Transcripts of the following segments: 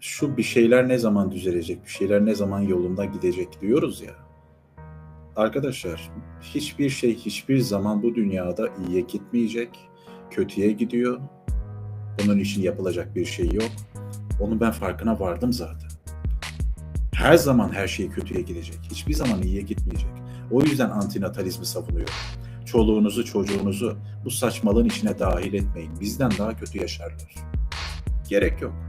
şu bir şeyler ne zaman düzelecek, bir şeyler ne zaman yolunda gidecek diyoruz ya. Arkadaşlar hiçbir şey hiçbir zaman bu dünyada iyiye gitmeyecek, kötüye gidiyor. Bunun için yapılacak bir şey yok. Onun ben farkına vardım zaten. Her zaman her şey kötüye gidecek. Hiçbir zaman iyiye gitmeyecek. O yüzden antinatalizmi savunuyorum. Çoluğunuzu, çocuğunuzu bu saçmalığın içine dahil etmeyin. Bizden daha kötü yaşarlar. Gerek yok.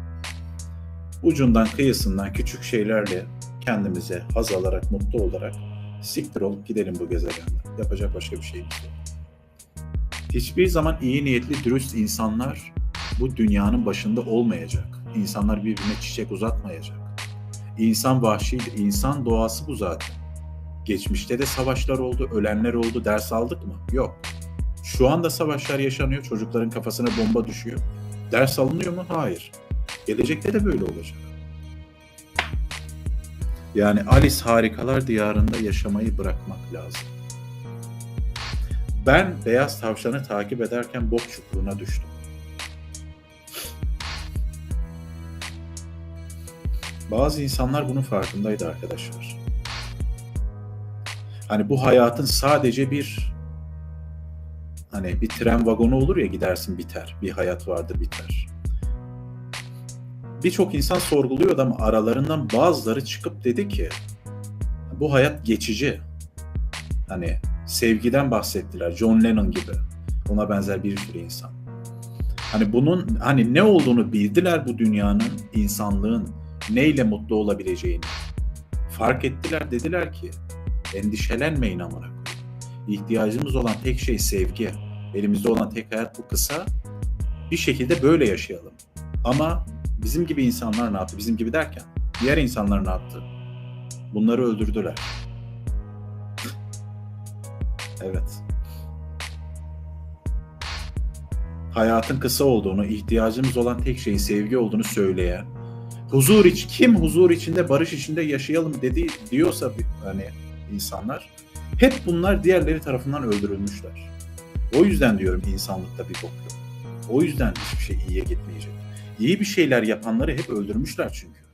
Ucundan kıyısından küçük şeylerle kendimize haz alarak, mutlu olarak siktir olup gidelim bu gezegenden. Yapacak başka bir şeyimiz yok. Hiçbir zaman iyi niyetli, dürüst insanlar bu dünyanın başında olmayacak. İnsanlar birbirine çiçek uzatmayacak. İnsan vahşidir. İnsan doğası bu zaten. Geçmişte de savaşlar oldu, ölenler oldu. Ders aldık mı? Yok. Şu anda savaşlar yaşanıyor. Çocukların kafasına bomba düşüyor. Ders alınıyor mu? Hayır. Gelecekte de böyle olacak. Yani Alice Harikalar Diyarında yaşamayı bırakmak lazım. Ben beyaz tavşanı takip ederken bok çukuruna düştüm. Bazı insanlar bunun farkındaydı arkadaşlar. Hani bu hayatın sadece bir hani bir tren vagonu olur ya gidersin biter. Bir hayat vardır biter. Birçok insan sorguluyordu ama aralarından bazıları çıkıp dedi ki bu hayat geçici. Hani sevgiden bahsettiler. John Lennon gibi. Ona benzer bir sürü insan. Hani bunun hani ne olduğunu bildiler bu dünyanın, insanlığın neyle mutlu olabileceğini. Fark ettiler dediler ki endişelenmeyin amına. İhtiyacımız olan tek şey sevgi. Elimizde olan tek hayat bu kısa. Bir şekilde böyle yaşayalım. Ama bizim gibi insanlar ne yaptı? Bizim gibi derken diğer insanlar ne yaptı? Bunları öldürdüler. evet. Hayatın kısa olduğunu, ihtiyacımız olan tek şeyin sevgi olduğunu söyleyen, huzur iç kim huzur içinde, barış içinde yaşayalım dedi diyorsa hani insanlar hep bunlar diğerleri tarafından öldürülmüşler. O yüzden diyorum insanlıkta bir bok yok. O yüzden hiçbir şey iyiye gitmeyecek. İyi bir şeyler yapanları hep öldürmüşler çünkü.